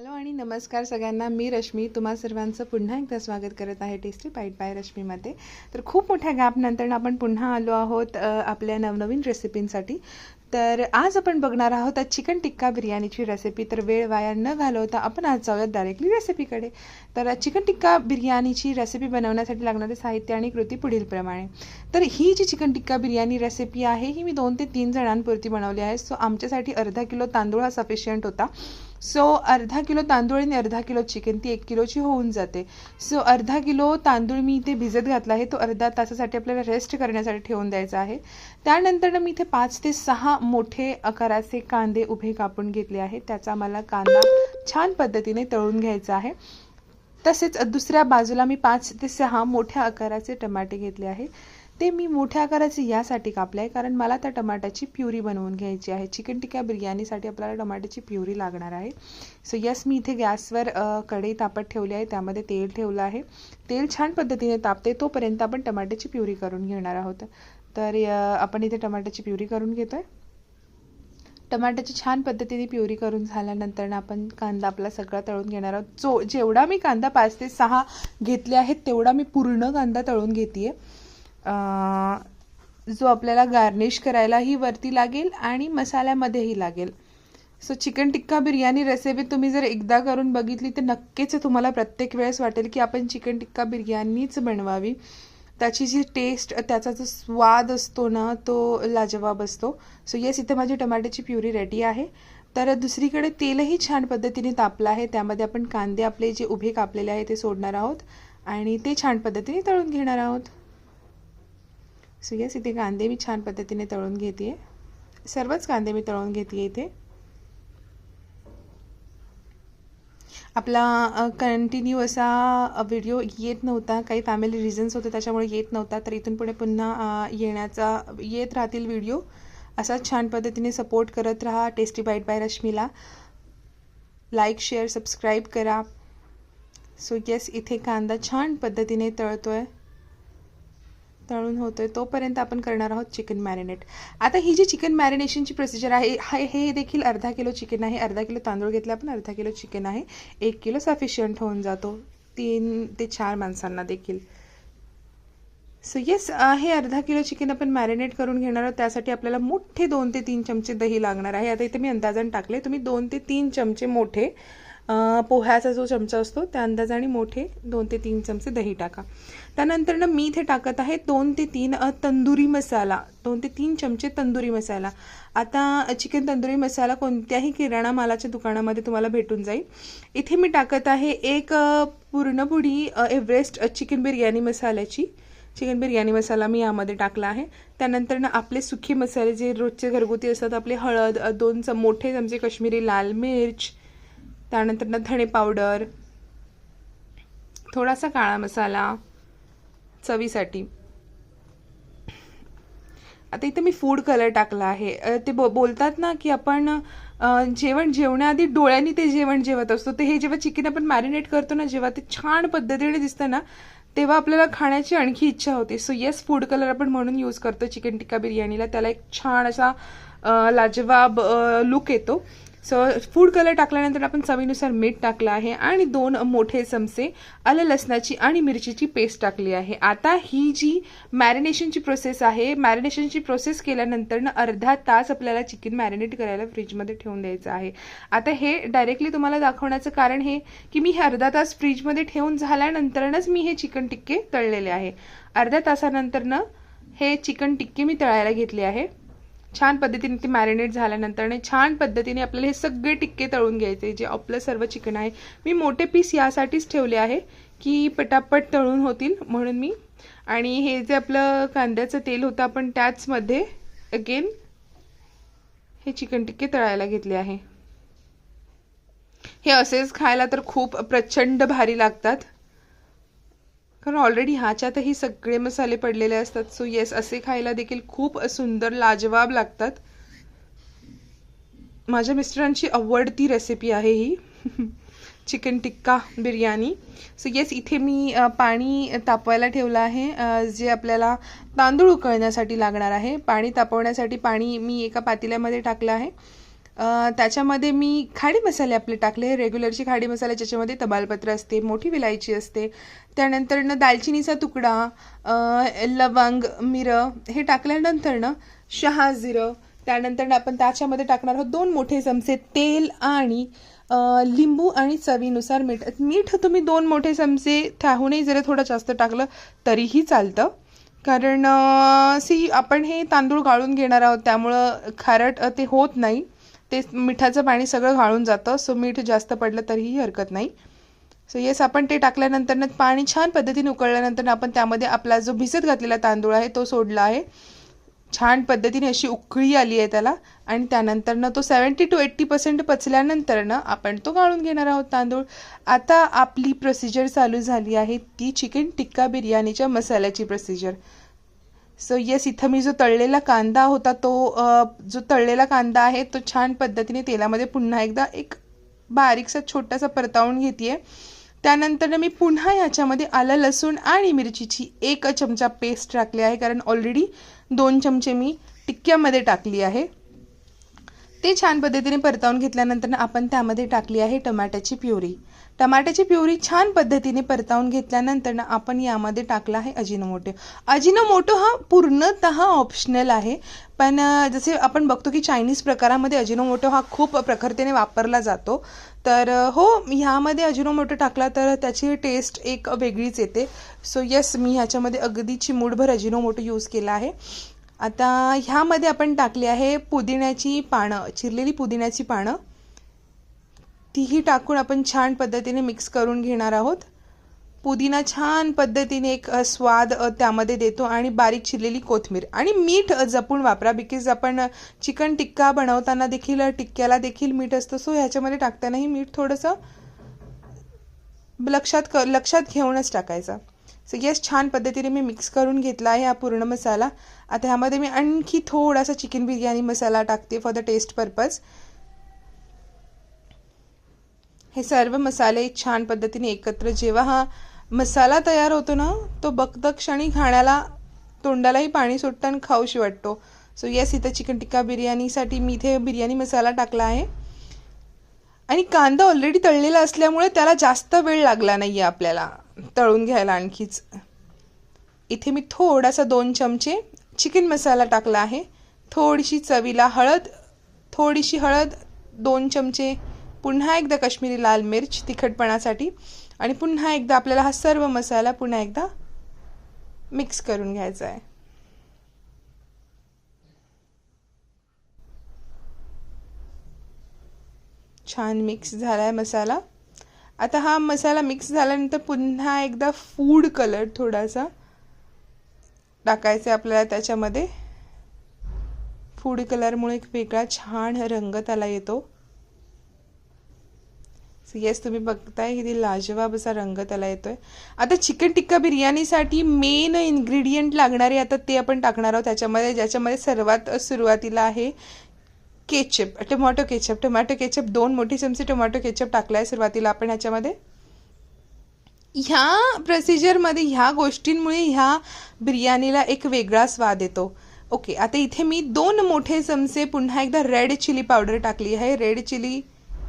Hello आणि नमस्कार सगळ्यांना. मी रश्मी. तुम्हा सर्वांचं पुन्हा एकदा स्वागत करत आहे टेस्टी बाईट बाय रश्मीमध्ये. तर खूप मोठ्या गॅपनंतर आपण पुन्हा आलो आहोत आपल्या नवनवीन रेसिपींसाठी तर आज आपण बघणार आहोत आज चिकन टिक्का बिर्याणीची रेसिपी तर वेळ वाया न घालवता आपण आज जाऊयात डायरेक्टली रेसिपीकडे तर चिकन टिक्का बिर्याणीची रेसिपी बनवण्यासाठी लागणारे साहित्य आणि कृती पुढीलप्रमाणे तर ही जी चिकन टिक्का बिर्याणी रेसिपी आहे ही मी दोन ते तीन जणांपुरती बनवली आहे. सो आमच्यासाठी अर्धा किलो तांदूळ हा सफिशियंट होता. सो अर्धा किलो तांदूळ आणि अर्धा किलो चिकन ती एक किलोची होऊन जाते. सो अर्धा किलो तांदूळ मी इथे भिजत घातला आहे. तो अर्धा तासासाठी आपल्याला रेस्ट करण्यासाठी ठेवून द्यायचा आहे. त्यानंतर मी इथे पाच ते सहा मोठे आकाराचे कांदे उभे कापून घेतले आहेत. त्याचा मला कांदा छान पद्धतीने तळून घ्यायचा आहे. तसेच दुसऱ्या बाजूला मी पाच ते सहा मोठ्या आकाराचे टमाटे घेतले आहे. ते मी मोठ्या आकाराचे यासाठी कापले आहे. कारण मला त्या टमाट्याची प्युरी बनवून घ्यायची आहे. चिकन टिक्का बिर्याणीसाठी आपल्याला टमाट्याची प्युरी लागणार आहे. सो यस मी इथे गॅसवर कढई तापत ठेवली आहे. त्यामध्ये तेल ठेवलं आहे. तेल छान पद्धतीने तापते. तोपर्यंत आपण टमाट्याची प्युरी करून घेणार आहोत. तर आपण इथे टमाट्याची प्युरी करून घेतो आहे टमाट्याची छान पद्धतीने प्युरी करून झाल्यानंतर आपण कांदा आपला सगळा तळून घेणार आहोत. जो जेवढा मी कांदा पाच ते सहा घेतले आहेत तेवढा मी पूर्ण कांदा तळून घेते आहे जो आपल्याला गार्निश करायलाही वरती लागेल आणि मसाल्यामध्येही लागेल. So chicken tikka biryani recipe तुम्ही जर एकदा करून बघितली तर नक्कीच तुम्हाला प्रत्येक वेळेस वाटेल की आपण चिकन टिक्का बिर्याणीच बनवावी. त्याची जी टेस्ट त्याचा जो स्वाद असतो ना तो लाजवाब असतो. सो येस इथे माझी टमाट्याची प्युरी रेडी आहे. तर दुसरीकडे तेलही छान पद्धतीने तापलं आहे. त्यामध्ये आपण कांदे आपले जे उभे कापलेले आहे ते सोडणार आहोत. आणि ते छान पद्धतीने तळून घेणार आहोत. सो येस इथे कांदे मी छान पद्धतीने तळून घेते सर्वच कांदे मी तळून घेते इथे. आपला कंटिन्यू असा व्हिडिओ येत नव्हता. काही फॅमिली रिझन्स होते त्याच्यामुळे येत नव्हता. तर इथून पुढे पुन्हा येण्याचा येत राहतील व्हिडिओ असाच छान पद्धतीने सपोर्ट करत राहा टेस्टी बाईट बाय रश्मीला लाईक शेअर सबस्क्राईब करा. सो येस इथे कांदा छान पद्धतीने तळतो आहे तळून होतोय तोपर्यंत आपण करणार आहोत चिकन मॅरिनेट आता ही जी चिकन मॅरिनेशनची प्रोसिजर आहे हे हे देखील अर्धा किलो चिकन आहे अर्धा किलो तांदूळ घेतला आपण अर्धा किलो चिकन आहे. एक किलो सफिशियंट होऊन जातो तीन ते चार माणसांना देखील. सो येस हे अर्धा किलो चिकन आपण मॅरिनेट करून घेणार आहोत त्यासाठी आपल्याला मोठे दोन ते तीन चमचे दही लागणार आहे. आता इथे मी अंदाजाने टाकले तुम्ही दोन ते तीन चमचे मोठे पोह्याचा जो चमचा असतो त्या अंदाजाने मोठे दोन ते तीन चमचे दही टाका. त्यानंतर ना मी इथे टाकत आहे दोन ते तीन तंदुरी मसाला. दोन ते तीन चमचे तंदुरी मसाला. आता चिकन तंदुरी मसाला कोणत्याही किराणा मालाच्या दुकानामध्ये तुम्हाला भेटून जाईल. इथे मी टाकत आहे एक पूर्णपुडी एव्हरेस्ट चिकन बिर्याणी मसाल्याची. चिकन बिर्याणी मसाला मी यामध्ये टाकला आहे. त्यानंतर ना आपले सुखे मसाले जे रोजचे घरगुती असतात आपले हळद दोन चम मोठे चमचे कश्मीरी लाल मिर्च त्यानंतर ना धणे पावडर थोडासा काळा मसाला चवीसाठी. आता इथे मी फूड कलर टाकला आहे. ते बो बोलतात ना की आपण जेवण जेवण्याआधी डोळ्यांनी ते जेवण जेवत असतो. ते हे जेव्हा चिकन आपण मॅरिनेट करतो ना जेव्हा ते छान पद्धतीने दिसतं ना तेव्हा आपल्याला खाण्याची आणखी इच्छा होते. सो येस फूड कलर आपण म्हणून यूज करतो चिकन टिक्का बिर्याणीला त्याला एक छान असा लाजवाब लुक येतो. सो फूड कलर टाकल्यानंतर आपण चवीनुसार मीठ टाकलं आहे आणि दोन मोठे चमचे आलं लसणाची आणि मिरचीची पेस्ट टाकली आहे. आता ही जी मॅरिनेशनची प्रोसेस आहे मॅरिनेशनची प्रोसेस केल्यानंतरनं अर्धा तास आपल्याला चिकन मॅरिनेट करायला फ्रीजमध्ये ठेवून द्यायचं आहे. आता हे डायरेक्टली तुम्हाला दाखवण्याचं कारण हे की मी हे अर्धा तास फ्रीजमध्ये ठेवून झाल्यानंतरच मी हे चिकन टिक्के तळलेले आहे. अर्ध्या तासानंतरनं हे चिकन टिक्के मी तळायला घेतले आहे. छान पद्धतीने ते मॅरिनेट झाल्यानंतर छान पद्धतीने आपल्याला हे सगळे टिक्के तळून घ्यायचे जे आपलं सर्व चिकन आहे. मी मोठे पीस यासाठीच ठेवले आहे की पटापट तळून होतील म्हणून मी. आणि हे जे आपलं कांद्याचं तेल होतं आपण त्याचमध्ये अगेन हे चिकन टिक्के तळायला घेतले आहे. हे असेच खायला तर खूप प्रचंड भारी लागतात. कारण ऑलरेडी ह्याच्यातही सगळे मसाले पडलेले असतात. सो येस असे खायला देखील खूप सुंदर लाजवाब लागतात. माझ्या मिस्टरांची आवडती रेसिपी आहे ही. Chicken tikka biryani so yes इथे मी पाणी तापवायला ठेवलं आहे. जे आपल्याला तांदूळ उकळण्यासाठी लागणार आहे. पाणी तापवण्यासाठी पाणी मी एका पातेल्यामध्ये टाकलं आहे. त्याच्यामध्ये मी खाडी मसाले आपले टाकले. रेग्युलरची खाडी मसाले ज्याच्यामध्ये तमालपत्र असते मोठी विलायची असते. त्यानंतरनं दालचिनीचा तुकडा लवंग मिरं हे टाकल्यानंतरनं शहा जिरं त्यानंतर आपण त्याच्यामध्ये टाकणार आहोत दोन मोठे चमचे तेल आणि लिंबू आणि चवीनुसार मीठ. मीठ तुम्ही दोन मोठे चमचे त्याहूनही जरा थोडं जास्त टाकलं तरीही चालतं. कारण सी आपण हे तांदूळ गाळून घेणार आहोत. त्यामुळं खारट ते होत नाही. ते मिठाचं पाणी सगळं घाळून जातं सो मीठ जास्त पडलं तरीही हरकत नाही. सो येस आपण ते टाकल्यानंतर पाणी छान पद्धतीने उकळल्यानंतर आपण त्यामध्ये आपला जो भिजत घातलेला तांदूळ आहे तो सोडला आहे. छान पद्धतीने अशी उकळी आली आहे त्याला आणि त्यानंतरनं तो सेवन्टी टू एट्टी पर्सेंट पचल्यानंतरनं आपण तो गाळून घेणार आहोत तांदूळ. आता आपली प्रोसिजर चालू झाली आहे ती चिकन टिक्का बिर्याणीच्या मसाल्याची प्रोसिजर सो येस इथं मी जो तळलेला कांदा होता तो जो तळलेला कांदा आहे तो छान पद्धतीने तेलामध्ये पुन्हा एकदा एक बारीकसा छोटासा परतावून घेते त्यानंतर मी पुन्हा ह्याच्यामध्ये आलं लसूण आणि मिरचीची एक चमचा पेस्ट टाकली आहे कारण ऑलरेडी दोन चमचे मी टिक्क्यामध्ये टाकली आहे. ते छान पद्धतीने परतावून घेतल्यानंतर आपण त्यामध्ये टाकली आहे टमाट्याची प्युरी. टमाट्याची प्युरी छान पद्धतीने परतावून घेतल्यानंतर आपण यामध्ये टाकला आहे अजिनोमोटो. अजिनोमोटो हा पूर्णतः ऑप्शनल आहे. पण जसे आपण बघतो की चायनीज प्रकारामध्ये अजिनोमोटो हा खूप प्रखरतेने वापरला जातो. तर हो ह्यामध्ये अजिनोमोटो टाकला तर त्याची टेस्ट एक वेगळीच येते. सो येस मी ह्याच्यामध्ये अगदी चिमूडभर अजिनोमोटो यूज केला आहे. आता ह्यामध्ये आपण टाकली आहे पुदिन्याची पानं चिरलेली पुदिन्याची पानं. तीही टाकून आपण छान पद्धतीने मिक्स करून घेणार आहोत. पुदिना छान पद्धतीने एक स्वाद त्यामध्ये देतो आणि बारीक चिरलेली कोथमीर आणि मीठ जपून वापरा बिकॉज आपण चिकन टिक्का बनवताना देखील टिक्क्याला देखील मीठ असतं सो ह्याच्यामध्ये टाकतानाही मीठ थोडंसं लक्षात क लक्षात घेऊनच टाकायचं. सो येस छान पद्धतीने मी मिक्स करून घेतला आहे हा पूर्ण मसाला. आता ह्यामध्ये मी आणखी थोडासा चिकन बिर्याणी मसाला टाकते फॉर द टेस्ट पर्पज हे सर्व मसाले छान पद्धतीने एकत्र जेव्हा हा मसाला तयार होतो ना तो बकदक्षणी खाण्याला तोंडालाही पाणी सुटतं आणि खाऊशी वाटतो. सो येस इथं चिकन टिक्का बिर्याणीसाठी मी इथे बिर्याणी मसाला टाकला आहे. आणि कांदा ऑलरेडी तळलेला असल्यामुळे त्याला जास्त वेळ लागला नाही आहे आपल्याला. तळून घ्यायला आणखीच. इथे मी थोडासा दोन चमचे चिकन मसाला टाकला आहे. थोडीशी चवीला हळद थोडीशी हळद दोन चमचे पुन्हा एकदा कश्मीरी लाल मिर्च तिखटपणासाठी आणि पुन्हा एकदा आपल्याला हा सर्व मसाला पुन्हा एकदा मिक्स करून घ्यायचा आहे. छान मिक्स झाला आहे मसाला. आता हा मसाला मिक्स झाल्यानंतर पुन्हा एकदा फूड कलर थोडासा टाकायचा आहे आपल्याला त्याच्यामध्ये. फूड कलरमुळे एक वेगळा छान रंग त्याला येतो. येस तुम्ही बघताय किती लाजवाब असा रंग त्याला येतोय. आता चिकन टिक्का बिर्याणीसाठी मेन इन्ग्रेडियंट लागणारे आता ते आपण टाकणार आहोत. त्याच्यामध्ये ज्याच्यामध्ये सर्वात सुरुवातीला आहे ketchup tomato ketchup tomato ketchup दोन मोठी चमचे टोमॅटो केचप टाकला आहे सुरुवातीला आपण ह्याच्यामध्ये. ह्या प्रोसिजरमध्ये ह्या गोष्टींमुळे ह्या बिर्याणीला एक वेगळा स्वाद येतो. ओके आता इथे मी दोन मोठे चमचे पुन्हा एकदा रेड चिली पावडर टाकली आहे. Red chilli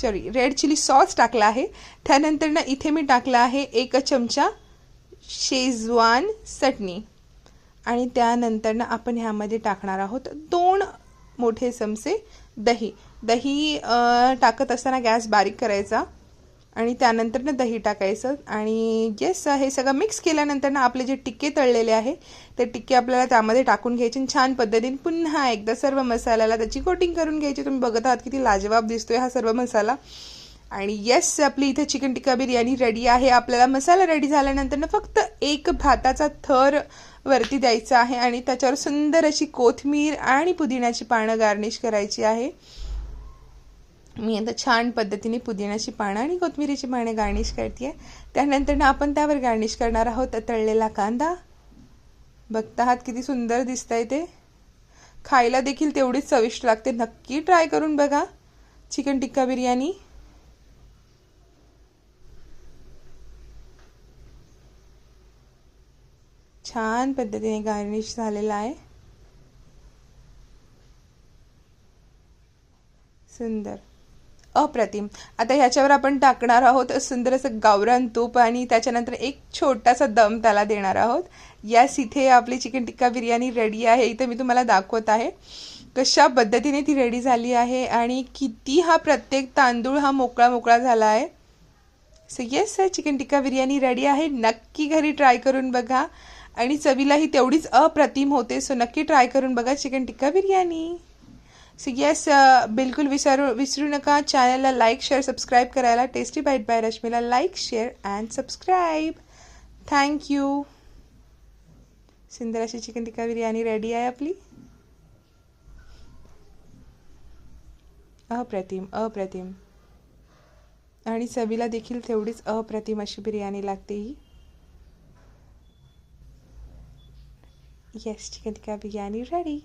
sorry red chilli sauce टाकला आहे. त्यानंतर ना इथे मी टाकला आहे एक चमचा शेजवान चटणी. आणि त्यानंतर ना आपण ह्यामध्ये टाकणार आहोत दोन मोठे चमचे दही. दही टाकत असताना गॅस बारीक करायचा आणि त्यानंतर ना दही टाकायचं आणि येस हे सगळं मिक्स केल्यानंतर ना आपले जे टिक्के तळलेले आहे ते टिक्के आपल्याला त्यामध्ये टाकून घ्यायचे आणि छान पद्धतीने पुन्हा एकदा सर्व मसाल्याला त्याची कोटिंग करून घ्यायची. तुम्ही बघत आहात किती लाजवाब दिसतोय हा सर्व मसाला. आणि येस आपली इथे चिकन टिक्का बिर्याणी रेडी आहे. आपल्याला मसाला रेडी झाल्यानंतर ना फक्त एक भाताचा थर वरती द्यायचं आहे आणि त्याच्यावर सुंदर अशी कोथमीर आणि पुदिन्याची पानं गार्निश करायची आहे. मी आता छान पद्धतीने पुदिन्याची पानं आणि कोथिंबिरीची पानं गार्निश करते त्यानंतर आपण त्यावर गार्निश करणार आहोत तळलेला कांदा. बघता आहात किती सुंदर दिसत आहे ते. खायला देखील तेवढीच चविष्ट लागते. नक्की ट्राय करून बघा. चिकन टिक्का बिर्याणी. छान पद्धतीने गार्निश झालेला आहे. सुंदर. अप्रतिम. आता ह्याच्यावर आपण टाकणार आहोत सुंदर असं गावरान तूप आणि त्याच्यानंतर एक छोटासा दम त्याला देणार आहोत. यास इथे आपली चिकन टिक्का बिर्याणी रेडी आहे. इथे मी तुम्हाला दाखवत आहे कशा पद्धतीने ती रेडी झाली आहे आणि किती हा प्रत्येक तांदूळ हा मोकळा मोकळा झाला आहे. So yes sir chicken tikka biryani ready आहे. नक्की घरी ट्राय करून बघा. आणि चवीलाही तेवढीच अप्रतिम होते. सो नक्की ट्राय करून बघा chicken tikka biryani. So yes uh, बिलकुल विसरू विसरू नका. चॅनलला लाईक शेअर सबस्क्राईब करायला. Tasty bite by रश्मीला like share and subscribe thank you सिंदराची chicken tikka biryani ready आहे आपली? अप्रतिम अप्रतिम. आणि चवीला देखील तेवढीच अप्रतिम अशी बिर्याणी लागते ही. Yes chicken tikka biryani ready